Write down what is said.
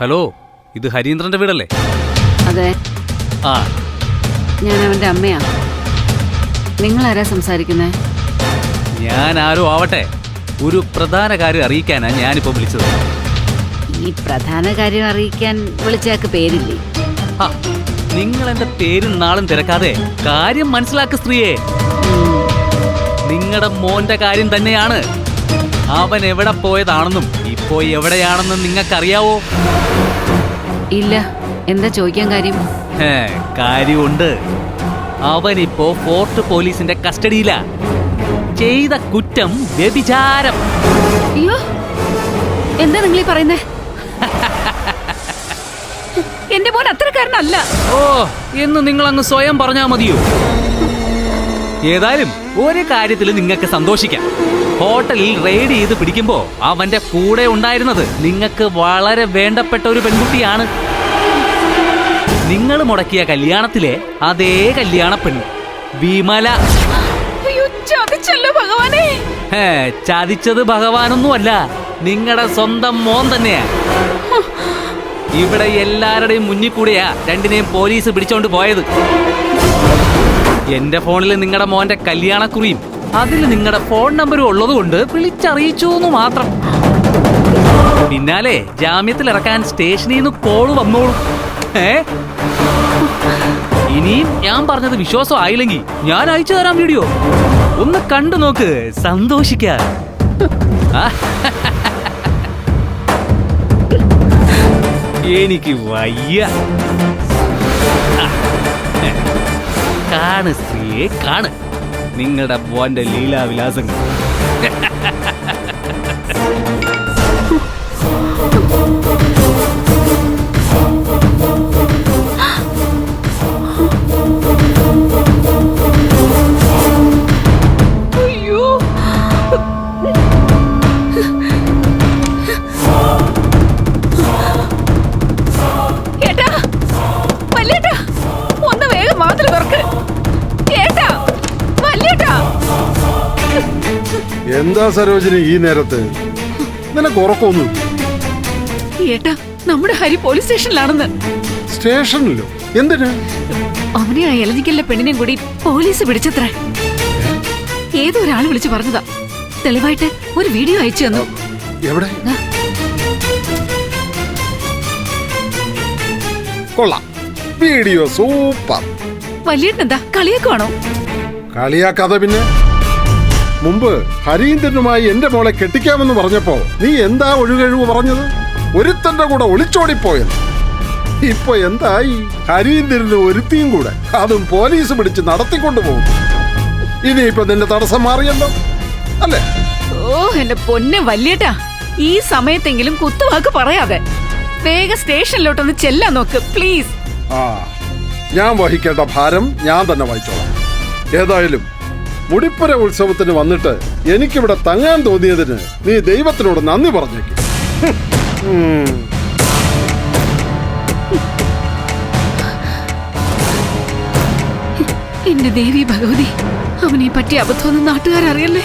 Hello ഇത് ഹരീന്ദ്രന്റെ വീടല്ലേ? അതെ. ആ. ഞാൻ അവന്റെ അമ്മയാ. നിങ്ങൾ ആരാ സംസാരിക്കുന്നേ? ഞാൻ ആരോ ആവട്ടെ. ഒരു പ്രധാന കാര്യം അറിയിക്കാനാ ഞാനിപ്പോ വിളിച്ചത്. ഈ പ്രധാന കാര്യം അറിയിക്കാൻ വിളിച്ചയാൾക്ക് പേരില്ലേ? ആ നിങ്ങൾ എന്റെ പേരും നാളും തിരക്കാതെ? കാര്യം മനസ്സിലാക്ക സ്ത്രീയെ. നിങ്ങളുടെ മോന്റെ കാര്യം തന്നെയാണ്. അവൻ എവിടെ പോയതാണെന്നും ഇപ്പോ എവിടെയാണെന്നും നിങ്ങൾക്കറിയാവോ? ഇല്ല. എന്താ ചോദിക്കാൻ കാര്യം? കാര്യമുണ്ട്. അവനിപ്പോ ഫോർട്ട് പോലീസിന്റെ കസ്റ്റഡിയിലാ. ചെയ്ത കുറ്റം വ്യഭിചാരം. അയ്യോ എന്താ നിങ്ങൾ പറയുന്നേ? എന്റെ മോൻ അത്രക്കാരനല്ല. ഓ എന്ന് നിങ്ങൾ അങ്ങ് സ്വയം പറഞ്ഞാ മതിയോ? ഏതായാലും ഒരു കാര്യത്തിൽ നിങ്ങൾക്ക് സന്തോഷിക്കാം. ഹോട്ടലിൽ റെയ്ഡ് ചെയ്ത് പിടിക്കുമ്പോ അവന്റെ കൂടെ ഉണ്ടായിരുന്നത് നിങ്ങൾക്ക് വളരെ വേണ്ടപ്പെട്ട ഒരു പെൺകുട്ടിയാണ്. നിങ്ങൾ മുടക്കിയ കല്യാണത്തിലെ അതേ കല്യാണ പെണ്ണ് വിമല. ചതിച്ചത് ഭഗവാനൊന്നുമല്ല നിങ്ങളുടെ സ്വന്തം മോൻ തന്നെയാ. ഇവിടെ എല്ലാവരുടെയും മുന്നിൽ കൂടെയാ രണ്ടിനെയും പോലീസ് പിടിച്ചോണ്ട് പോയത്. എന്റെ ഫോണിൽ നിങ്ങളുടെ മോന്റെ കല്യാണക്കുറിയും അതിൽ നിങ്ങളുടെ ഫോൺ നമ്പരും ഉള്ളതുകൊണ്ട് വിളിച്ചറിയിച്ചു എന്ന് മാത്രം. പിന്നാലെ ജാമ്യത്തിൽ ഇറക്കാൻ സ്റ്റേഷനിൽ നിന്ന് കോൾ വന്നോളൂ. ഏ? ഇനിയും ഞാൻ പറഞ്ഞത് വിശ്വാസം ആയില്ലെങ്കിൽ ഞാൻ അയച്ചു തരാം വീഡിയോ. ഒന്ന് കണ്ടു നോക്ക് സന്തോഷിക്ക എനിക്ക് വയ്യ. കാണ് സ്ത്രീയെ കാണ് നിങ്ങളുടെ ബോന്റെ ലീലാവിലാസങ്ങൾ. എന്താ സരോജിനി ഈ നേരത്ത്? നിനക്ക് ഉറക്കമൊന്നും ഏട്ടാ നമ്മുടെ ഹരി പോലീസ് സ്റ്റേഷനിലാണെന്ന്. സ്റ്റേഷനിലോ? എന്തിന്? അവനെ ആ ഇലഞ്ഞിക്കലിലെ പെണ്ണിനെയും കൂടി പോലീസ് പിടിച്ചത്രേ. ഏതോ ഒരാൾ വിളിച്ചു പറഞ്ഞതാ. തെളിവായിട്ട് ഒരു വീഡിയോ അയച്ചു തന്നു. എവിടെ? കൊള്ളാം. Video super. വല്യേട്ടനെന്താ കളിയാക്കുവാണോ? കളിയാക്കാതെ പിന്നെ? മുമ്പ് ഹരീന്ദ്രനുമായി എന്റെ മോളെ കെട്ടിക്കാമെന്ന് പറഞ്ഞപ്പോ നീ എന്താ ഒഴുകഴിവ് പറഞ്ഞത്? ഒരുത്തന്റെ കൂടെ ഒളിച്ചോടിപ്പോയത് ഇപ്പൊ എന്തായി? ഹരീന്ദ്രന് ഒരുത്തിയും കൂടെ അതും പോലീസ് പിടിച്ച് നടത്തിക്കൊണ്ടു പോകും ഇനിയിപ്പൊ നിന്റെ തടസ്സം മാറിയല്ലോ അല്ലേ? ഓ എന്റെ പൊന്നെ വല്യേട്ടാ ഈ സമയത്തെങ്കിലും കുത്തുവാക്ക് പറയാതെ. വേഗം സ്റ്റേഷനിലോട്ടൊന്ന് ചെല്ലാൻ നോക്ക് പ്ലീസ്. ആ ഞാൻ വഹിക്കേണ്ട ഭാരം ഞാൻ തന്നെ വഹിച്ചോളാം. ഏതായാലും മുടിപ്പുര ഉത്സവത്തിന് വന്നിട്ട് എനിക്കിവിടെ തങ്ങാൻ തോന്നിയതിന് നീ ദൈവത്തിനോട് നന്ദി പറഞ്ഞേക്ക്. എന്റെ ദേവി ഭഗവതി അവനെ പറ്റിയ അബദ്ധമൊന്നും നാട്ടുകാരറിയല്ലേ